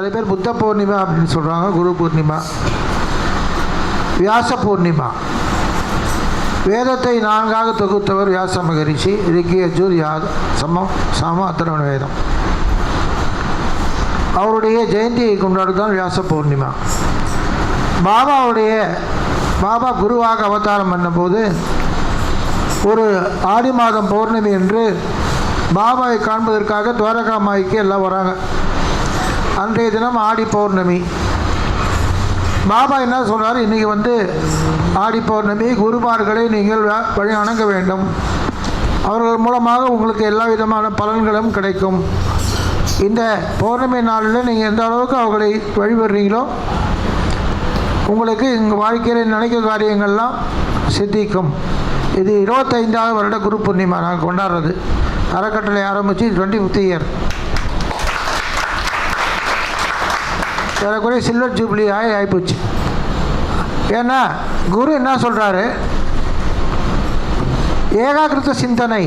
சில பேர் புத்த பூர்ணிமா அப்படின்னு சொல்கிறாங்க குரு பூர்ணிமா. வியாச பூர்ணிமா. வேதத்தை நான்காக தொகுத்தவர் வியாச மகரிஷி ரிக்கி அஜூர் யாது சமம் சம அத்தரவண வேதம். அவருடைய ஜெயந்தியை கொண்டாடுதான் வியாச பூர்ணிமா. பாபாவுடைய பாபா குருவாக அவதாரம் பண்ணும்போது ஒரு ஆடி மாதம் பௌர்ணமி என்று பாபாவை காண்பதற்காக துவாரகா மாய்க்கு எல்லாம் வராங்க. அன்றைய தினம் ஆடி பௌர்ணமி. பாபா என்ன சொல்கிறார் இன்றைக்கி வந்து ஆடி பௌர்ணமி குருமார்களை நீங்கள் வ- வழி அணங்க வேண்டும். அவர்கள் மூலமாக உங்களுக்கு எல்லா விதமான பலன்களும் கிடைக்கும். இந்த பௌர்ணமி நாளில் நீங்கள் எந்த அளவுக்கு அவர்களை வழிபடுறீங்களோ உங்களுக்கு உங்கள் வாழ்க்கையில் நினைக்கும் காரியங்கள்லாம் சித்திக்கும். இது இருபத்தைந்தாவது வருட குரு பூர்ணிமா. நாங்கள் கொண்டாடுறது. அறக்கட்டளை ஆரம்பித்து டுவெண்ட்டி ஃபிஃப்த் இயர் ஏறக்குறைய சில்வர் ஜூப்ளி ஆகி ஆகிப்போச்சு ஏன்னா குரு என்ன சொல்கிறாரு ஏகாகிருத்த சிந்தனை.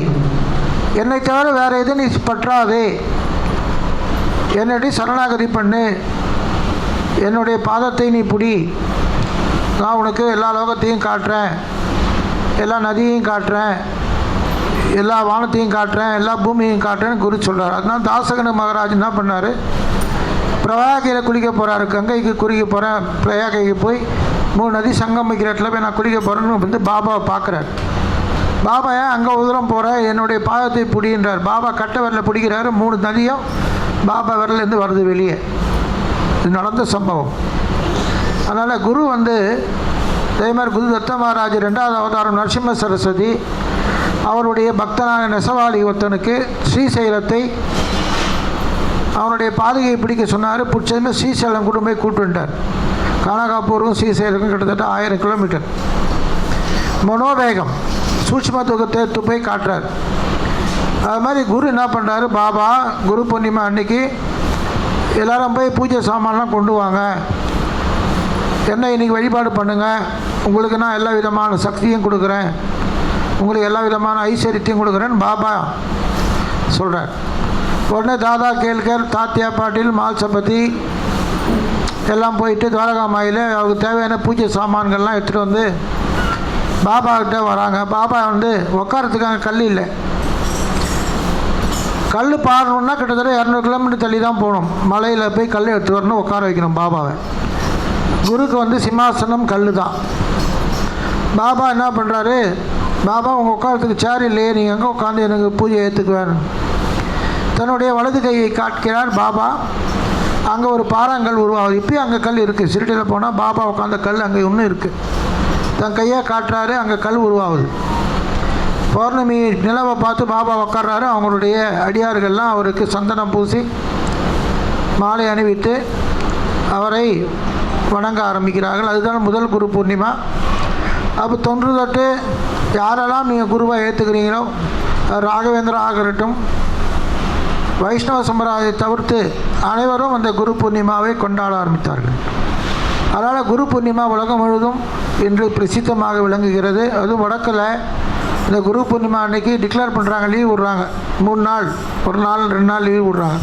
என்னை தவிர வேறு எதுவும் நீ பற்றாதே. என்னடி சரணாகதி பண்ணு. என்னுடைய பாதத்தை நீ பிடி. நான் உனக்கு எல்லா லோகத்தையும் காட்டுறேன். எல்லா நதியையும் காட்டுறேன். எல்லா வானத்தையும் காட்டுறேன். எல்லா பூமியையும் காட்டுறேன்னு குரு சொல்கிறார் அதனால் தாசகன மகாராஜ் என்ன பண்ணார்? பிரயாகையில் குளிக்க போகிறாரு கங்கைக்கு குளிக்க போகிறேன் பிரயாகைக்கு போய் மூணு நதி சங்கமிக்கிற இடத்துல போய் நான் குளிக்க போகிறேன்னு வந்து பாபாவை பார்க்குறாரு. பாபா ஏன் அங்கே உதரம் போகிற என்னுடைய பாதத்தை பிடின்றார் பாபா கட்ட விரல பிடிக்கிறாரு மூணு நதியும் பாபா விரலேருந்து வருது வெளியே. இது நடந்த சம்பவம். அதனால் குரு வந்து அதேமாதிரி குரு தத்த மகாராஜ் ரெண்டாவது அவதாரம் நரசிம்ம சரஸ்வதி அவருடைய பக்தனான நெசவாளி ஒருத்தனுக்கு ஸ்ரீசைலத்தை அவனுடைய பாதுகையை பிடிக்க சொன்னார். பிடிச்சதுமே ஸ்ரீசைலம் கொண்டு போய் கூட்டுட்டார் கானகாப்பூரும் ஸ்ரீசைலமும் கிட்டத்தட்ட ஆயிரம் கிலோமீட்டர் மனோவேகம் சூட்சும துகத்தை துப்பை போய் காட்டுறார். அது மாதிரி குரு என்ன பண்ணுறாரு பாபா குரு பூர்ணிமா அன்னைக்கு எல்லாரும் போய் பூஜை சாமான்லாம் கொண்டு வாங்க. என்ன இன்னைக்கு வழிபாடு பண்ணுங்கள் உங்களுக்கு நான் எல்லா விதமான சக்தியும் கொடுக்குறேன். உங்களுக்கு எல்லா விதமான ஐஸ்வர்யத்தையும் கொடுக்குறேன்னு பாபா சொல்கிறார் உடனே தாதா கேல்கர் தாத்தியா பாட்டில் மால்சபதி எல்லாம் போயிட்டு துவாரகா மாயில் அவருக்கு தேவையான பூஜை சாமான்கள்லாம் எடுத்துகிட்டு வந்து பாபா வராங்க. பாபா வந்து உட்காரத்துக்காங்க கல் இல்லை. கல் பாடணுன்னா கிட்டத்தட்ட இரநூறு கிலோமீட்டர் தள்ளி தான் போகணும். மலையில் போய் கல் எடுத்து வரணும் உட்கார வைக்கணும் பாபாவை. குருக்கு வந்து சிம்மாசனம் கல் தான். பாபா என்ன பண்ணுறாரு பாபா உங்கள் உட்காரத்துக்கு சேர் இல்லையே நீங்கள் எங்கே உட்காந்து எனக்கு பூஜை ஏற்றுக்குவேன் தன்னுடைய வலது கையை காட்கிறார் பாபா அங்கே ஒரு பாறாங்கல் உருவாகுது. இப்பயும் அங்கே கல் இருக்குது சிறுடியில் போனால் பாபா உட்காந்த கல் அங்கே இன்னும் இருக்குது தன் கையை காட்டுறாரு அங்கே கல் உருவாகுது. பௌர்ணமி நிலவை பார்த்து பாபா உட்கார்றாரு அவங்களுடைய அடியார்கள்லாம் அவருக்கு சந்தனம் பூசி மாலை அணிவித்து அவரை வணங்க ஆரம்பிக்கிறார்கள். அதுதான் முதல் குரு பூர்ணிமா. அப்போ தொன்று தொட்டு யாரெல்லாம் நீங்கள் குருவாக ஏற்றுக்கிறீங்களோ ராகவேந்திரா ஆகட்டும் வைஷ்ணவ சம்பிரதாயத்தை தவிர்த்து அனைவரும் அந்த குரு பூர்ணிமாவை கொண்டாட ஆரம்பித்தார்கள். அதனால் குரு பூர்ணிமா உலகம் முழுவதும் இன்று பிரசித்தமாக விளங்குகிறது. அதுவும் வடக்கில் இந்த குரு பூர்ணிமா அன்னைக்கு டிக்ளேர் பண்ணுறாங்க லீவ் விட்றாங்க. மூணு நாள் ஒரு நாள் ரெண்டு நாள் லீவ் விடுறாங்க.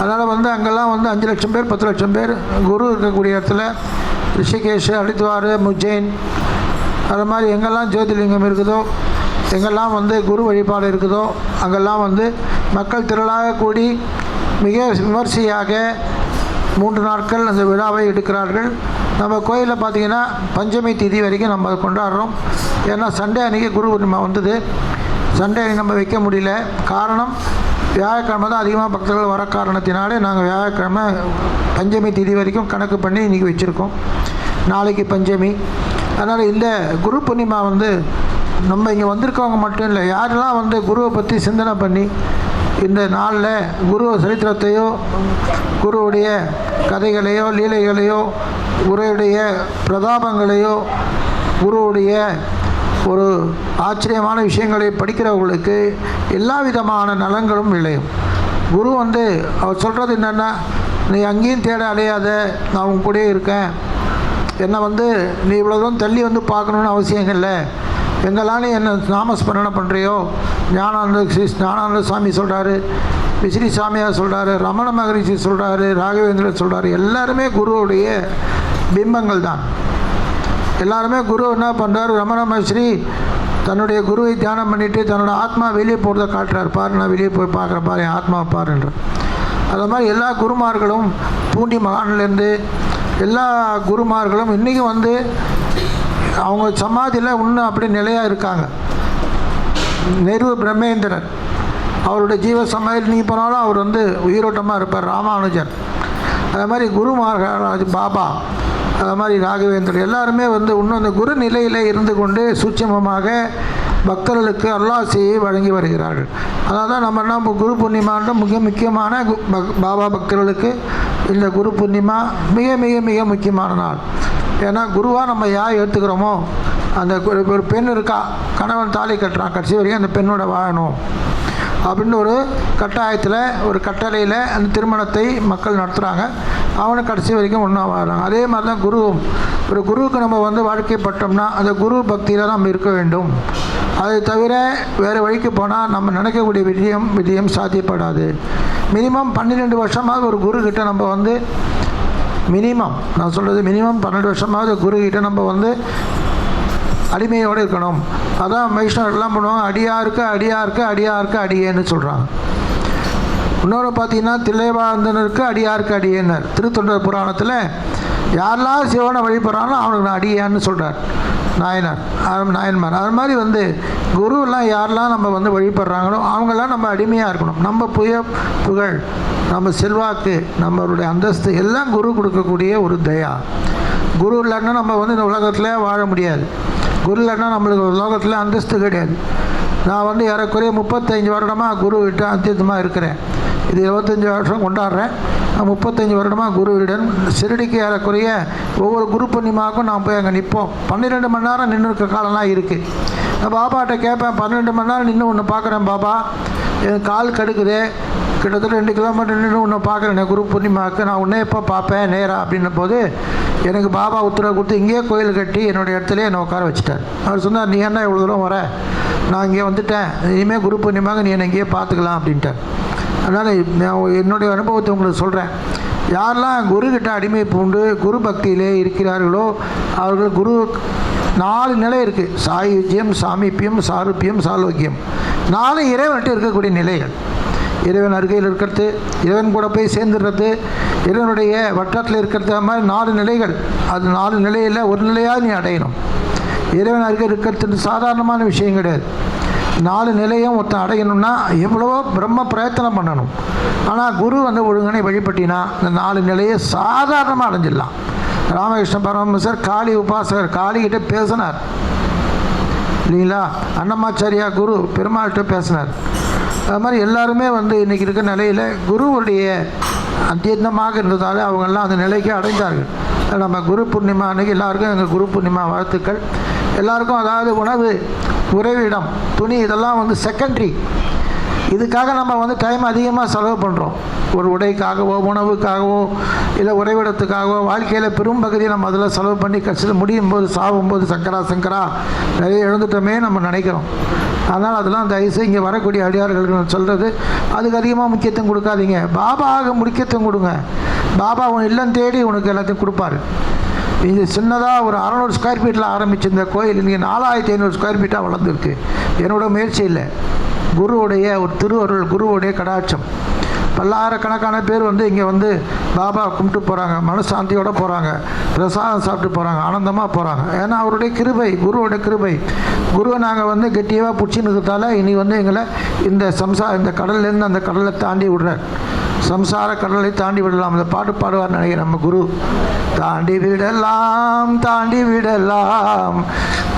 அதனால் வந்து அங்கெல்லாம் வந்து அஞ்சு லட்சம் பேர் பத்து லட்சம் பேர் குரு இருக்கக்கூடிய இடத்துல ரிஷிகேஷ் ஹரித்வார் முஜெயின் அது மாதிரி எங்கெல்லாம் ஜோதிலிங்கம் இருக்குதோ எங்கெல்லாம் வந்து குரு வழிபாடு இருக்குதோ அங்கெல்லாம் வந்து மக்கள் திரளாக கூடி மிக விமர்சையாக மூன்று நாட்கள் அந்த விழாவை எடுக்கிறார்கள். நம்ம கோயிலில் பார்த்தீங்கன்னா பஞ்சமி திதி வரைக்கும் நம்ம அதை கொண்டாடுறோம். ஏன்னா சண்டே அன்றைக்கி குரு பூர்ணிமா வந்தது. சண்டே அன்னைக்கு நம்ம வைக்க முடியல. காரணம் வியாழக்கிழமை தான் அதிகமாக பக்தர்கள் வர காரணத்தினாலே நாங்கள் வியாழக்கிழமை பஞ்சமி திதி வரைக்கும் கணக்கு பண்ணி இன்றைக்கி வச்சுருக்கோம். நாளைக்கு பஞ்சமி. அதனால் இந்த குரு பூர்ணிமா வந்து நம்ம இங்கே வந்திருக்கவங்க மட்டும் இல்லை யாரெல்லாம் வந்து குருவை பற்றி சிந்தனை பண்ணி இந்த நாளில் குரு சரித்திரத்தையோ குருவுடைய கதைகளையோ லீலைகளையோ குருவுடைய பிரதாபங்களையோ குருவுடைய ஒரு ஆச்சரியமான விஷயங்களை படிக்கிறவங்களுக்கு எல்லா விதமான நலன்களும் விளையும். குரு வந்து அவர் சொல்கிறது என்னென்னா நீ அங்கேயும் தேட அலையாத நான் உங்க கூடயே இருக்கேன். என்னை வந்து நீ இவ்வளோ தூரம் தள்ளி வந்து பார்க்கணுன்னு அவசியம் இல்லை. எங்கெல்லாம் நீ என்ன நாமஸ்மரணம் பண்ணுறியோ ஞானானந்த ஸ்ரீ ஞானானந்த சாமி சொல்கிறாரு விசிறி சாமியார் சொல்கிறாரு ரமண மகரிஷி சொல்கிறாரு ராகவேந்திரன் சொல்கிறாரு எல்லாருமே குருவுடைய பிம்பங்கள் தான். எல்லாருமே குரு என்ன பண்ணுறாரு ரமண மகரிஷி தன்னுடைய குருவை தியானம் பண்ணிவிட்டு தன்னோட ஆத்மா வெளியே போகிறத காட்டுறார். பாரு நான் வெளியே போய் பார்க்குறேன். பாரு என் ஆத்மா பாருன்ற. அது மாதிரி எல்லா குருமார்களும் பூண்டி மகான்லேருந்து எல்லா குருமார்களும் இன்றைக்கும் வந்து அவங்க சமாதியில் இன்னும் அப்படி நிலையாக இருக்காங்க. நெரு பிரம்மேந்திரன். அவருடைய ஜீவ சமாதியில் நீ போனாலும் அவர் வந்து உயிரோட்டமாக இருப்பார் ராமானுஜன். அது மாதிரி குரு மகாராஜ் பாபா அது மாதிரி ராகவேந்தர் எல்லாருமே வந்து இன்னும் அந்த குரு நிலையில் இருந்து கொண்டு சூட்சமமாக பக்தர்களுக்கு அல்லாசியை வழங்கி வருகிறார்கள். அதனால தான் நம்ம என்ன குரு பூர்ணிமான்ற மிக முக்கியமான கு- பக்- பாபா பக்தர்களுக்கு இந்த குரு பூர்ணிமா மிக மிக மிக முக்கியமான நாள். ஏன்னா குருவாக நம்ம யார் ஏற்றுக்கிறோமோ அந்த ஒரு பெண் இருக்கா கணவன் தாலி கட்டுறான் கடைசி வரைக்கும் அந்த பெண்ணோட வாழணும். அப்படின்னு ஒரு கட்டாயத்தில் ஒரு கட்டளையில் அந்த திருமணத்தை மக்கள் நடத்துகிறாங்க அவனை கடைசி வரைக்கும் ஒன்றா வராங்க அதே மாதிரி தான் குருவும் ஒரு குருவுக்கு நம்ம வந்து வாழ்க்கைப்பட்டோம்னா அந்த குரு பக்தியில் நம்ம இருக்க வேண்டும். அதை தவிர வேறு வழிக்கு போனால் நம்ம நினைக்கக்கூடிய விஜயம் விஜயம் சாத்தியப்படாது. மினிமம் பன்னிரெண்டு வருஷமாக ஒரு குரு நம்ம வந்து மினிமம் நான் சொல்கிறது மினிமம் பன்னெண்டு வருஷமாவது குருக்கிட்ட நம்ம வந்து அடிமையோடு இருக்கணும். அதான் வைஷ்ணவர்கள்லாம் பண்ணுவாங்க அடியாருக்கு அடியாருக்கு அடியாருக்கு அடியேன்னு சொல்கிறாங்க இன்னொன்று பார்த்தீங்கன்னா தில்லைவாழ்ந்தனருக்கு அடியாருக்கு அடியேன்னர் திருத்தொண்டர் புராணத்தில் யாரெல்லாம் சிவனை வழிபடுறானோ அவனுக்கு நான் அடியான்னு சொல்கிறார் நாயனார். நாயன்மார். அது மாதிரி வந்து குருவெல்லாம் யாரெல்லாம் நம்ம வந்து வழிபடுறாங்களோ அவங்கெல்லாம் நம்ம அடிமையாக இருக்கணும். நம்ம புய புகழ் நம்ம செல்வாக்கு நம்மளுடைய அந்தஸ்து எல்லாம் குரு கொடுக்கக்கூடிய ஒரு தயா. குரு இல்லைன்னா நம்ம வந்து இந்த உலகத்தில் வாழ முடியாது. குரு இல்லைன்னா நம்மளுக்கு உலகத்தில் அந்தஸ்து கிடையாது. நான் வந்து ஏறக்குறைய முப்பத்தஞ்சு வருடமாக குரு விட்டு அத்தியத்தமாக இருக்கிறேன். இது இருபத்தஞ்சி வருஷம் கொண்டாடுறேன். முப்பத்தஞ்சு வருடமாக குருவிடன் சிறுடிக்கு ஏறக்குறைய ஒவ்வொரு குரு பூர்ணிமாவுக்கும் நான் போய் அங்கே நிற்போம். பன்னிரெண்டு மணி நேரம் நின்று இருக்க காலம்லாம் இருக்குது நான் பாபாட்ட கேட்பேன் பன்னெண்டு மணி நேரம் நின்று ஒன்று பார்க்குறேன் பாபா. எனக்கு கால் கடுக்குது. கிட்டத்தட்ட ரெண்டு கிலோமீட்டர் நின்று ஒன்று பார்க்குறேன். குரு பூர்ணிமாவுக்கு நான் உன்னே எப்போ பார்ப்பேன்? நேராக அப்படின்னும் போது எனக்கு பாபா உத்தரவு கொடுத்து இங்கேயே கோயில் கட்டி என்னுடைய இடத்துல என்னை உட்கார வச்சுட்டார். அவர் சொன்னார் நீ என்ன இவ்வளோ தூரம் வர? நான் இங்கே வந்துட்டேன். இனிமேல் குரு பூர்ணிமாக நீ என்னை இங்கேயே பார்த்துக்கலாம் அப்படின்ட்டார். அதனால் நான் என்னுடைய அனுபவத்தை உங்களுக்கு சொல்கிறேன் யாரெல்லாம் குருக்கிட்ட அடிமை பூண்டு குரு பக்தியிலே இருக்கிறார்களோ அவர்கள் குரு நாலு நிலை இருக்குது சாயுஜ்யம் சாமிப்பியம் சாருப்பியம் சாலோக்கியம். நாலு இறைவன்ட்டு இருக்கக்கூடிய நிலைகள். இறைவன் அருகையில் இருக்கிறது இறைவன் கூட போய் சேர்ந்துடுறது இறைவனுடைய வட்டத்தில் இருக்கிறது மாதிரி நாலு நிலைகள். அது நாலு நிலையில் ஒரு நிலையாக நீ அடையணும். இறைவன் அருகே இருக்கிறது சாதாரணமான விஷயம் கிடையாது. நாலு நிலையும் ஒருத்தன் அடையணும்னா எவ்வளவோ பிரம்ம பிரயத்தனம் பண்ணணும். ஆனால் குரு வந்து ஒழுங்கனை வழிபட்டினா இந்த நாலு நிலையை சாதாரணமாக அடைஞ்சிடலாம். ராமகிருஷ்ண பரமசர் காளி உபாசகர் காளிகிட்ட பேசினார். இல்லைங்களா? அன்னமாச்சாரியா குரு பெருமாள்கிட்ட பேசினார். அது மாதிரி எல்லாருமே வந்து இன்றைக்கி இருக்க நிலையில் குருவுடைய அத்தியந்தமாக இருந்ததால் அவங்கெல்லாம் அந்த நிலைக்கு அடைந்தார்கள் நம்ம குரு பூர்ணிமா அன்றைக்கி எல்லாருக்கும் எங்கள் குரு பூர்ணிமா வாழ்த்துக்கள். எல்லாருக்கும் அதாவது உணவு உறைவிடம் துணி இதெல்லாம் வந்து செகண்ட்ரி இதுக்காக நம்ம வந்து டைம் அதிகமாக செலவு பண்ணுறோம் ஒரு உடைக்காகவோ உணவுக்காகவோ இல்லை உறைவிடத்துக்காகவோ வாழ்க்கையில் பெரும் பகுதியை நம்ம அதில் செலவு பண்ணி கஷ்டத்தில் முடியும் போது சாகும்போது சங்கரா சங்கரா நிறைய எழுந்துட்டோமே நம்ம நினைக்கிறோம். அதனால் அதெல்லாம் தயவுசெய்து இங்கே வரக்கூடிய அடியார்களுக்கு நான் சொல்கிறது அதுக்கு அதிகமாக முக்கியத்துவம் கொடுக்காதீங்க. பாபாவுக்கு முக்கியத்துவம் கொடுங்க. பாபா உன் இல்லம் தேடி உனக்கு எல்லாத்தையும் கொடுப்பாரு. இது சின்னதாக ஒரு அறநூறு ஸ்கொயர் ஃபீட்டில் ஆரம்பித்த இந்த கோயில் இன்றைக்கி நாலாயிரத்தி ஐநூறு ஸ்கொயர் ஃபீட்டாக வளர்ந்துருக்கு. என்னோட முயற்சி இல்லை. குருவுடைய ஒரு திருவருள் குருவுடைய கடாட்சம். பல்லாயிரக்கணக்கான பேர் வந்து இங்கே வந்து பாபா கும்பிட்டு போகிறாங்க மனசாந்தியோடு போகிறாங்க பிரசாதம் சாப்பிட்டு போகிறாங்க ஆனந்தமாக போகிறாங்க ஏன்னா அவருடைய கிருபை குருவோட கிருபை. குருவை நாங்கள் வந்து கெட்டியாக பிடிச்சின்னு இருக்கிறதால இனி வந்து எங்களை இந்த சம்சா இந்த கடல்லேருந்து அந்த கடலை தாண்டி விடுறார். சம்சார கடலை தாண்டி விடலாம். அந்த பாட்டு பாடுவார் நினைக்கிறேன் நம்ம குரு. தாண்டி விடலாம் தாண்டி விடலாம்.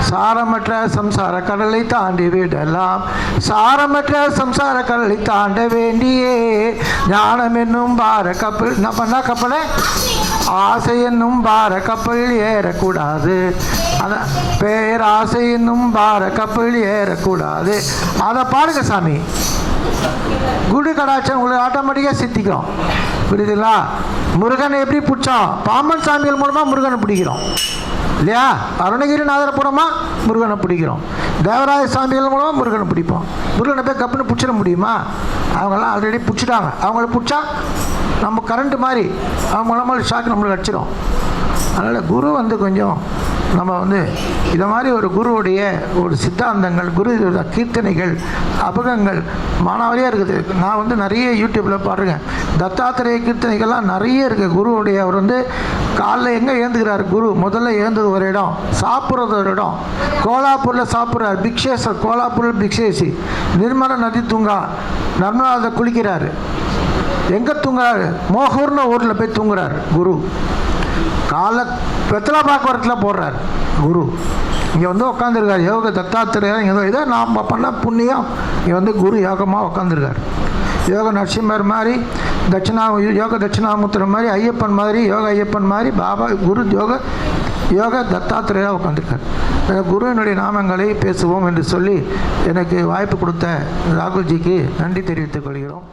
சாரமற்ற சம்சார கடலை தாண்டி விடலாம். சாரமற்ற சம்சார கடலை தாண்ட வேண்டியே. ஞானம் என்னும் பார கப்பல். நான் பண்ணா கப்பலை? ஆசை என்னும் பார கப்பல் ஏறக்கூடாது. அதான் பேராசை என்னும் பார கப்பல் ஏறக்கூடாது. அதை பாருங்க சாமி. குடு கடாச்சம் உங்களுக்கு ஆட்டோமேட்டிக்காக சித்திக்கிறோம். புரியுதுங்களா? முருகனை எப்படி பிடிச்சோம்? பாம்பன் சாமிகள் மூலமாக முருகனை பிடிக்கிறோம். இல்லையா? அருணகிரிநாதர் போனோமா முருகனை பிடிக்கிறோம். தேவராய சாமிகள் மூலமாக முருகனை பிடிப்போம். முருகனை போய் கப்புன்னு பிடிச்சிட முடியுமா? அவங்கெல்லாம் ஆல்ரெடி பிடிச்சிட்டாங்க. அவங்கள பிடிச்சா நம்ம கரண்ட்டு மாதிரி அவங்க மூலமாக ஷாக் நம்மளுக்கு அடிச்சிடும் அதனால் குரு வந்து கொஞ்சம் நம்ம வந்து இதை மாதிரி ஒரு குருவுடைய ஒரு சித்தாந்தங்கள் குரு கீர்த்தனைகள் அபகங்கள் மாணவரையாக இருக்குது. நான் வந்து நிறைய யூடியூப்பில் பாருங்க. தத்தாத்திரேய கீர்த்தனைகள்லாம் நிறைய இருக்குது குருவுடைய அவர் வந்து காலைல எங்கே ஏந்துக்கிறார் குரு? முதல்ல ஏந்தது ஒரு இடம் சாப்பிட்றது ஒரு இடம். கோலாப்பூரில் சாப்பிட்றார். பிக்ஷேசர் கோலாப்பூரில் பிக்ஷேசி. நிர்மல நதி தூங்கா. நர்மலாத குளிக்கிறாரு. எங்கே தூங்குறாரு? மோகூர்னு ஊரில் போய் தூங்குறார் குரு. காலை பெத்தலா பாக்குவரத்தில் போடுறார் குரு. இங்கே வந்து உட்காந்துருக்கார் யோக தத்தாத்திரையர் இங்கே இதை நாம் பண்ண புண்ணியம். இங்கே வந்து குரு யோகமாக உட்காந்துருக்காரு யோக நரசிம்மர் மாதிரி தட்சிணா யோக தட்சிணாமூர்த்தர் மாதிரி ஐயப்பன் மாதிரி யோக ஐயப்பன் மாதிரி பாபா குரு யோக யோக தத்தாத்திரையாக உட்காந்துருக்கார் குருவினுடைய நாமங்களை பேசுவோம் என்று சொல்லி எனக்கு வாய்ப்பு கொடுத்த ராகுல்ஜிக்கு நன்றி தெரிவித்துக் கொள்கிறோம்.